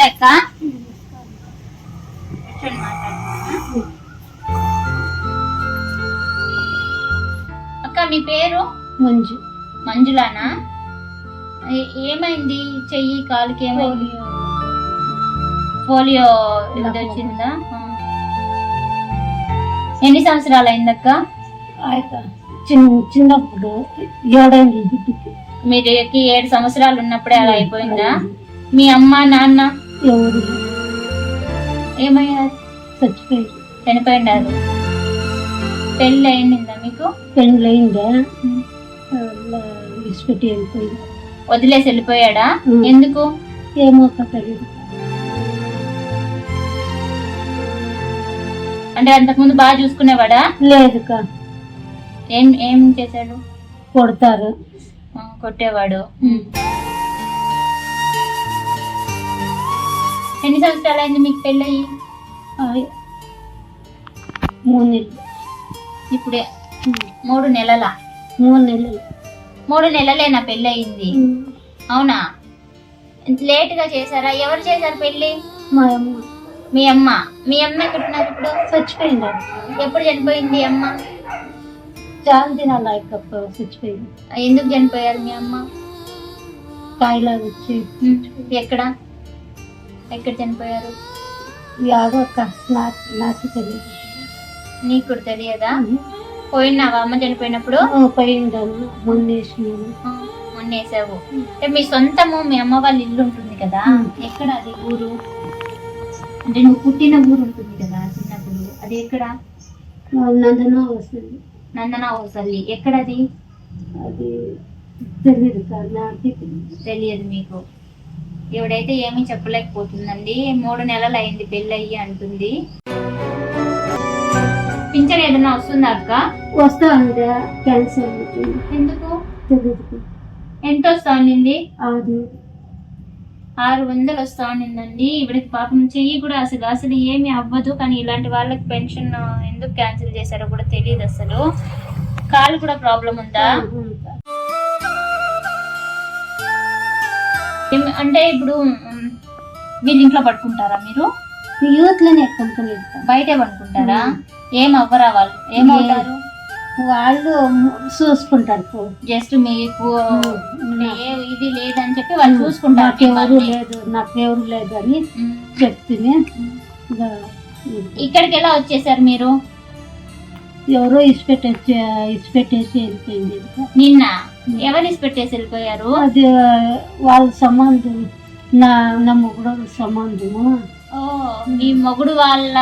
నమస్తే అక్క మీ పేరు? మంజు. మంజులానా? ఏమైంది? చెయ్యి కాలుకి ఏమైంది? పోలియో. వచ్చిందా. ఎన్ని సంవత్సరాలు అయిందక్క చిన్నప్పుడు ఏడైంది. మీరుకి ఏడు సంవత్సరాలు ఉన్నప్పుడే అలా అయిపోయిందా? మీ అమ్మ నాన్న ఎవరు? ఏమయ్యారు చచ్చిపోయారు. చనిపోయినారు. పెళ్ళి అయిందా మీకు? పెళ్ళయిందా? విడిచిపెట్టి వెళ్ళిపోయింది. వదిలేసి వెళ్ళిపోయాడా. ఎందుకు? ఏమో తెలియదు అంటే అంతకుముందు బాగా చూసుకునేవాడా? లేదుక ఏం ఏం చేశాడు? కొడతారు. కొట్టేవాడు. ఎన్ని సంవత్సరాలు అయింది మీకు పెళ్ళయి? ఆ, మూడు నెలలు. ఇప్పుడే మూడు నెలల? మూడు నెలలు. మూడు నెలలేనా పెళ్ళి అయింది అవునా? లేట్గా చేశారా? ఎవరు చేశారు పెళ్ళి? మా అమ్మ. మీ అమ్మ. మీ అమ్మ ఎక్కడ ఉన్నారు ఇప్పుడు? చచ్చిపోయింది ఎప్పుడు చనిపోయింది అమ్మ? చాలా దినాలు ఆయనకప్ప చచ్చిపోయింది. ఎందుకు చనిపోయారు మీ అమ్మ? కాయలాగా వచ్చి ఎక్కడ? ఎక్కడ చనిపోయారు? యాడో ఒక నాకు నాకు తెలియదు. నీకు కూడా తెలియదా? పోయినావా అమ్మ చనిపోయినప్పుడు? పోయిందమ్మ మొన్న వేసినాను ఆ, మొన్న వేసావు అంటే మీ సొంతము మీ అమ్మ వాళ్ళ ఇల్లు ఉంటుంది కదా. ఎక్కడ అది ఊరు? అంటే నువ్వు పుట్టిన ఊరు ఉంటుంది కదా చిన్నప్పుడు అది ఎక్కడ? నందన వస్తుంది. నందన హోసల్లి. ఎక్కడ అది తెలియదు. తెలియదు మీకు. ఎవడైతే ఏమీ చెప్పలేకపోతుందండి మూడు నెలలు అయింది పెళ్ళి అయ్యి అంటుంది. పింఛన్ ఏదైనా వస్తుందా అక్క? వస్తా ఉందా క్యాన్సర్ అవుతుంది. ఎందుకు? తెలియదు ఎంత వస్తా ఉండింది అది ఆరు వందలు వస్తా ఉండిందండి ఇవిడికి పాపం చెయ్యి కూడా అసలు అసలు ఏమీ అవ్వదు. కానీ ఇలాంటి వాళ్ళకి పెన్షన్ ఎందుకు క్యాన్సిల్ చేశారో కూడా తెలియదు అసలు. కాలు కూడా ప్రాబ్లం ఉందా. అంటే ఇప్పుడు వీళ్ళ ఇంట్లో పడుకుంటారా మీరు? యూత్లోనే కంపెనీ బయటే పడుకుంటారా? ఏం అవ్వరా వాళ్ళు? ఏమవుతారు వాళ్ళు చూసుకుంటారు. జస్ట్ మీకు ఇది లేదని చెప్పి వాళ్ళు చూసుకుంటారు నాకెవరు. లేదు నాకెవరు లేదు అని. చెప్తేనే ఇంకా ఇక్కడికి ఎలా వచ్చేసారు మీరు? ఎవరో ఇచ్చిపెట్టేసి ఇచ్చిపెట్టేసి వెళ్ళిపోయింది నిన్న? ఎవరు పెట్టేసి వెళ్ళిపోయారు? అది వాళ్ళ సంబంధం నా నా మొగుడు సంబంధము ఓ మీ మొగుడు వాళ్ళ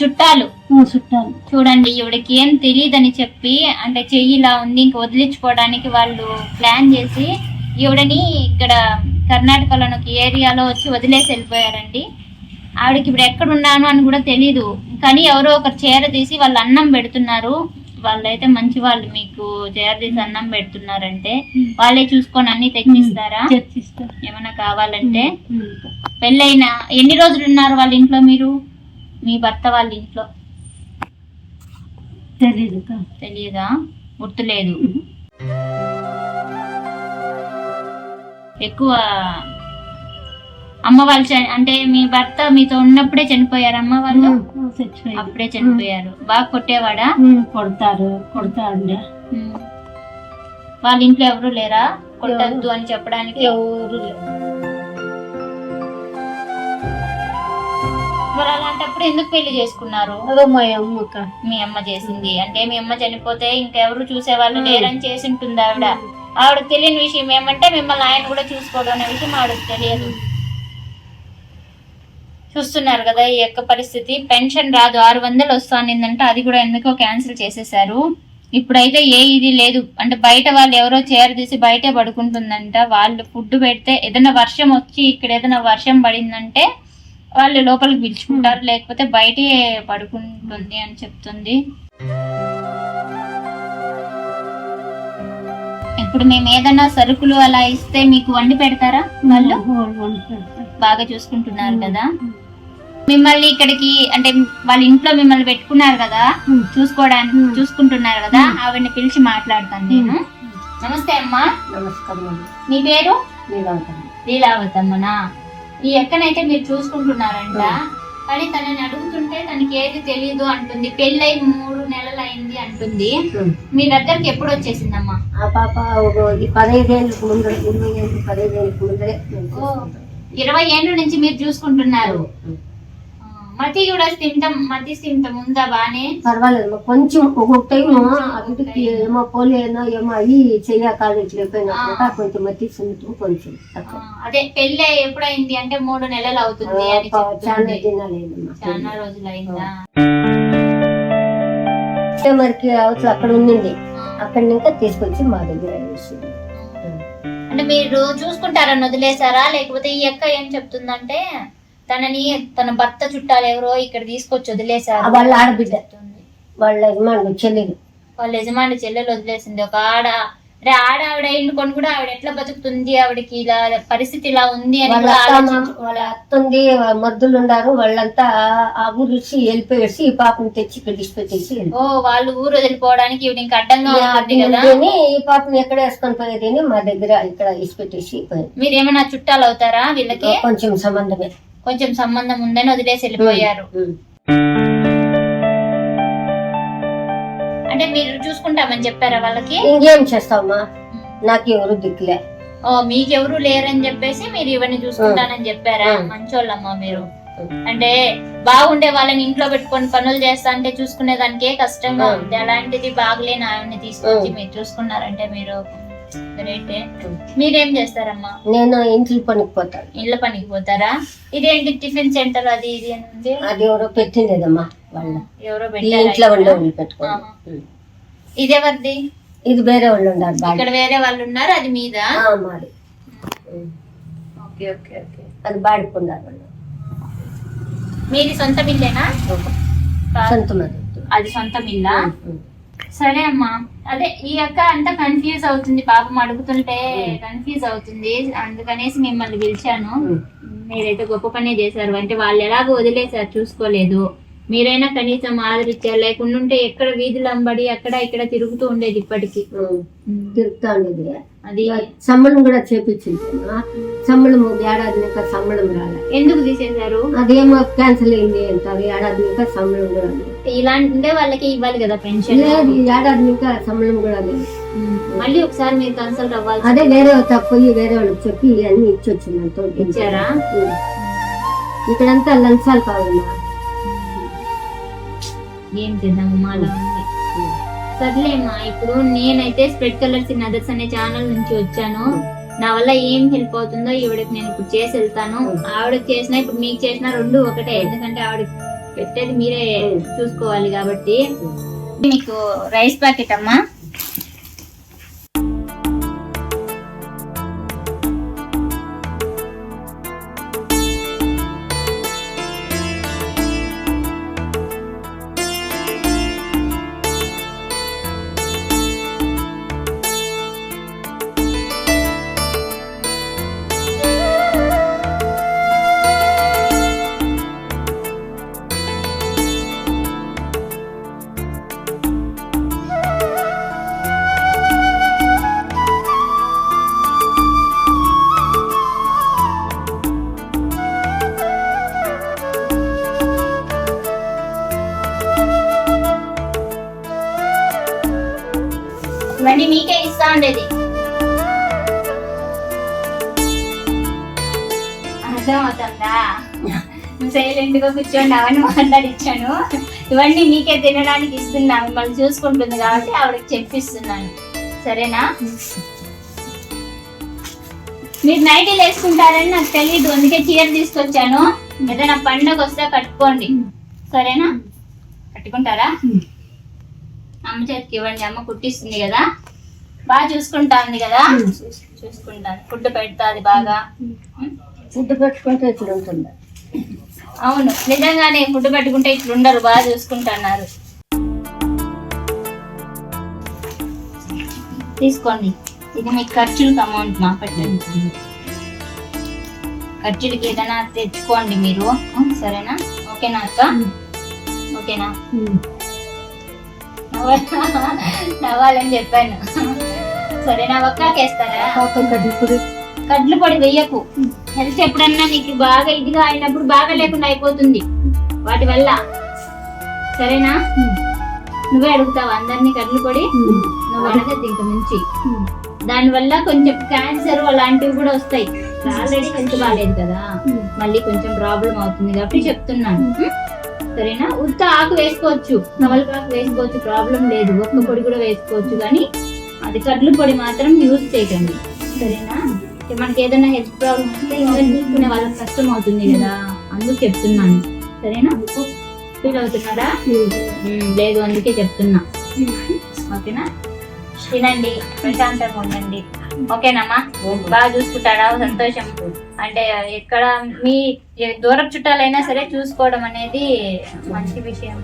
చుట్టాలు? చుట్టాలు. చూడండి ఈవిడకి ఏం తెలియదని చెప్పి అంటే చెయ్యి ఇలా ఉంది ఇంక వదిలించుకోవడానికి వాళ్ళు ప్లాన్ చేసి ఈవిడని ఇక్కడ కర్ణాటకలోని ఒక ఏరియాలో వచ్చి వదిలేసి వెళ్ళిపోయారండి. ఆవిడకి ఇప్పుడు ఎక్కడ ఉన్నాను అని కూడా తెలీదు. కానీ ఎవరో ఒకరు చీర తీసి వాళ్ళు అన్నం పెడుతున్నారు. వాళ్ళైతే మంచి వాళ్ళు మీకు చీర తీసి అన్నం పెడుతున్నారంటే వాళ్ళే చూసుకొని అన్ని తెచ్చిస్తారా? ఏమైనా కావాలంటే? పెళ్ళైన ఎన్ని రోజులు ఉన్నారు వాళ్ళ ఇంట్లో మీరు? మీ భర్త వాళ్ళ ఇంట్లో? తెలీదు తెలియదా గుర్తులేదు. ఎక్కువ అమ్మ వాళ్ళు అంటే మీ భర్త మీతో ఉన్నప్పుడే చనిపోయారు అమ్మ వాళ్ళు? అప్పుడే చనిపోయారు. బాగా కొట్టేవాడా? కొడతారు కొడతారు ఉమ్. వాళ్ళ ఇంట్లో ఎవరు లేరా? కొట్టద్దు అని చెప్పడానికి? ఎవరు. మరి అలాంటప్పుడు ఎందుకు పెళ్ళి చేసుకున్నారు? అదో మా అమ్మక మీ అమ్మ చేసింది. అంటే మీ అమ్మ చనిపోతే ఇంకెవరు చూసేవాళ్ళు లేరని చేసి ఉంటుంది ఆవిడ ఆవిడకి తెలియని విషయం ఏమంటే మిమ్మల్ని ఆయన కూడా చూసుకోవడం అనే విషయం ఆవిడకి తెలియదు. చూస్తున్నారు కదా ఈ యొక్క పరిస్థితి. పెన్షన్ రాదు ఆరు వందలు వస్తానిందంటే. అది కూడా ఎందుకో క్యాన్సిల్ చేసేసారు ఇప్పుడైతే ఏ ఇది లేదు. అంటే బయట వాళ్ళు ఎవరో చీర తీసి బయటే పడుకుంటుందంట. వాళ్ళు ఫుడ్ పెడితే ఏదైనా వర్షం వచ్చి ఇక్కడ ఏదైనా వర్షం పడిందంటే వాళ్ళు లోపలికి పిలుచుకుంటారు. లేకపోతే బయటే పడుకుంటుంది అని చెప్తుంది. ఇప్పుడు మేము ఏదైనా సరుకులు అలా ఇస్తే మీకు వండి పెడతారా? వాళ్ళు. బాగా చూసుకుంటున్నారు కదా? మిమ్మల్ని ఇక్కడికి అంటే వాళ్ళ ఇంట్లో మిమ్మల్ని పెట్టుకున్నారు కదా. చూసుకోవడానికి. చూసుకుంటున్నారు కదా? ఆవిడని పిలిచి మాట్లాడతాను నేను. నమస్తే అమ్మా. నమస్కారం మీ పేరు. లీలావతమ్మనా? ఈ ఎక్కనైతే మీరు చూసుకుంటున్నారంట కానీ తనని అడుగుతుంటే తనకి ఏది తెలియదు అంటుంది. పెళ్ళై మూడు అయింది అంటుంది. మీ దగ్గరికి ఎప్పుడు వచ్చేసిందమ్మా? ఆ పాప ఒక ఈ పదహైదేళ్ళకి ముందర ఇరవై ఏళ్ళు పదహైదేళ్ళకి ముందరే ఓ, ఇరవై ఏళ్ళ నుంచి మీరు చూసుకుంటున్నారు. మతి కూడా స్థిమితం మతి స్థిమితం ఉందా బానే? పర్వాలేదు కొంచెం ఒక్కొక్క టైం అవిటికి ఏమో పోలేనో ఏమో అయ్యి చెయ్య కాలు ఇట్లా అయిపోయినప్పుడు కొంచెం మట్టి సున్నితం కొంచెం. అదే పెళ్ళి ఎప్పుడైంది అంటే మూడు నెలలు అవుతుంది చాలా దినాలేదమ్మా. చాలా రోజులు అయిందా మరికి అవతల అక్కడ ఉండింది. అక్కడ ఇంకా తీసుకొచ్చి మా దగ్గర వేసింది. అంటే మీరు చూసుకుంటారని వదిలేసారా లేకపోతే ఈ అక్క ఏం చెప్తుందంటే తనని తన భర్త చుట్టాలు ఎవరో ఇక్కడ తీసుకొచ్చి వదిలేసారు వాళ్ళ ఆడబిడ్డ. వాళ్ళ యజమానుడు చెల్లెలు. వాళ్ళ యజమాని చెల్లెలు వదిలేసింది. ఒక ఆడ అంటే ఆడ ఆవిడ అయిండుకొని కూడా ఆవిడ ఎట్లా బతుకుతుంది? ఆవిడకి ఇలా పరిస్థితి ఇలా ఉంది అని వాళ్ళ కూడా అత్త మామ- ఆలోచించు- వాళ్ళ అత్తుంది మద్దులు ఉన్నారు. వాళ్ళంతా ఆ ఊరు వచ్చి వెళ్ళిపోయేసి ఈ పాపని తెచ్చి ఇక్కడ తీసుకొచ్చేసి ఓ వాళ్ళు ఊరు వదిలిపోవడానికి ఈవిడ ఇంకా అడ్డంగా ఉంటుంది కదా? వెళ్ళిపోయి ఈ పాపని ఎక్కడ వేసుకొని పోయేది మా దగ్గర ఇక్కడ ఇసిపెట్టేసి పోయింది మీరు ఏమైనా చుట్టాలు అవుతారా వీళ్ళకి? కొంచెం సంబంధమే. కొంచెం సంబంధం ఉందని వదిలేసి వెళ్ళిపోయారు. ఉమ్. అంటే మీరు చూసుకుంటామని చెప్పారా వాళ్ళకి ఇంకేం చేస్తావమ్మా నాకు ఎవరు దిక్కులే ఓ మీకెవరు లేరని చెప్పేసి మీరు ఇవన్నీ చూసుకుంటానని చెప్పారా. మంచోళ్ళమ్మా మీరు. అంటే బాగుండే వాళ్ళని ఇంట్లో పెట్టుకొని పనులు చేస్తా అంటే చూసుకునే దానికే కష్టంగా. ఉంది అలాంటిది బాగలేని ఆవిడని తీసుకొచ్చి. మీరు చూసుకున్నారంటే మీరు. మీరేం చేస్తారమ్మా? నేను ఇంట్లో పనికి పోతాను. ఇళ్ళ పనికి పోతారా? ఇదేంటి టిఫిన్ సెంటర్ అది ఇది అది ఎవరో పెట్టిందేదమ్మా వాళ్ళ. ఎవరో ఇంట్లో వాళ్ళు. ఉమ్. ఇదెవరిది ఇది వేరే వాళ్ళు ఉన్నారు ఇక్కడ వేరే వాళ్ళు ఉన్నారు అది మీద? మాది. Okay okay okay. అది బాడుకున్నారు వాళ్ళు. మీది సొంత మిల్లేనా? సొంత అది సొంత మిల్లా. సరే అమ్మా. అదే ఈ అక్క అంతా కన్ఫ్యూజ్ అవుతుంది. పాపం అడుగుతుంటే కన్ఫ్యూజ్ అవుతుంది. అందుకనేసి మిమ్మల్ని పిలిచాను. మీరైతే గొప్ప పనే చేశారు. అంటే వాళ్ళు ఎలాగో వదిలేశారు చూసుకోలేదు. మీరైనా కనీసం ఆదరించారు లేకుండా ఉంటే ఎక్కడ వీధులు అంబడి అక్కడ ఇక్కడ తిరుగుతూ ఉండేది ఇప్పటికి. తిరుగుతా ఉండేది. అది సంబళం కూడా చేపించింది సంబళం ఏడాది ఇంకా సంబళం రాలే. ఎందుకు తీసేశారు? అదేమో క్యాన్సిల్ అయింది అంటారు. ఏడాది ఇంకా సంబళం కూడా ఇలాంటి ఉండే వాళ్ళకి ఇవ్వాలి కదా పెన్షన్ లేదు ఈ ఏడాది ఇంకా సంబళం కూడా లేదు. మళ్ళీ ఒకసారి మీరు కన్సల్ట్ అవ్వాలి అదే వేరే తప్పు వేరే వాళ్ళకి చెప్పి అన్ని ఇచ్చి వచ్చిందంతో ఇచ్చారా? ఇక్కడంతా లంచాలు కావాలమ్మా ఏం చేద్దామమ్మా అలా ఉంది సర్లేమ్మా ఇప్పుడు నేనైతే స్ప్రెడ్ కలర్స్ ఇన్ అదర్స్ అనే ఛానల్ నుంచి వచ్చాను. నా వల్ల ఏం హెల్ప్ అవుతుందో ఈవిడకి నేను ఇప్పుడు చేసి వెళ్తాను. ఆవిడకి చేసినా ఇప్పుడు మీకు చేసినా రెండు ఒకటే. ఎందుకంటే ఆవిడ పెట్టేది మీరే చూసుకోవాలి కాబట్టి మీకు రైస్ ప్యాకెట్ అమ్మా. అర్థం అవుతుందా సైలెంట్గా కూర్చోండి అవన్నీ మాట్లాడిచ్చాను. ఇవన్నీ మీకే తినడానికి ఇస్తున్నా మిమ్మల్ని చూసుకుంటుంది కాబట్టి ఆవిడకి చెప్పిస్తున్నాను. సరేనా? మీరు నైటీలు వేసుకుంటారని నాకు తెలియదు అందుకే చీర తీసుకొచ్చాను. ఏదైనా పండగ వస్తే కట్టుకోండి. సరేనా? కట్టుకుంటారా? అమ్మ చేతికి ఇవ్వండి అమ్మ కుట్టిస్తుంది కదా. బాగా చూసుకుంటా ఉంది కదా? చూసుకుంటాను. ఫుడ్ పెడతాది బాగా? ఫుడ్ పెట్టుకుంటే ఇట్లా ఉంటుంది అవును నిజంగానే ఫుడ్ పెట్టుకుంటే ఇట్లా ఉండరు బాగా చూసుకుంటున్నారు. తీసుకోండి. ఇది మీ ఖర్చులకు అమౌంట్ మా పెట్టండి. ఖర్చులకి ఏదైనా తెచ్చుకోండి మీరు. సరేనా? ఓకేనా అక్క? ఓకేనా? నవ్వ- నవ్వాలని చెప్పాను. సరేనా? ఒక్కాకేస్తారా ఇప్పుడు కడ్లు పొడి వెయ్యకు హెల్త్ ఎప్పుడన్నా నీకు బాగా ఇదిగా అయినప్పుడు బాగా లేకుండా అయిపోతుంది. వాటి వల్ల. సరేనా? నువ్వే అడుగుతావు అందరినీ కడ్లు పొడి నువ్వు అడగద్దు ఇంక నుంచి. దానివల్ల కొంచెం క్యాన్సర్ అలాంటివి కూడా వస్తాయి. ఆల్రెడీ హెల్త్ బాగాలేదు కదా. మళ్ళీ కొంచెం ప్రాబ్లం అవుతుంది కాబట్టి చెప్తున్నాను. సరేనా? ఉత్త ఆకు వేసుకోవచ్చు. నవలపాకు వేసుకోవచ్చు. ప్రాబ్లం లేదు. ఒక్క పొడి కూడా వేసుకోవచ్చు. కానీ అది కడ్లు పొడి మాత్రం యూజ్ చేయకండి. సరేనా? మనకి ఏదైనా హెల్త్ ప్రాబ్లం వస్తే ఇంకా చూసుకునే వాళ్ళకి కష్టం అవుతుంది కదా. అందుకు చెప్తున్నాను. సరేనా? ఫీల్ అవుతున్నారా? ఉం, లేదు అందుకే చెప్తున్నా. ఓకేనా? తినండి ప్రశాంతంగా ఉండండి. ఓకేనమ్మా? బాగా చూసుకుంటాడా సంతోషం. అంటే ఎక్కడ మీ దూరపు చుట్టాలైనా సరే చూసుకోవడం అనేది మంచి విషయం.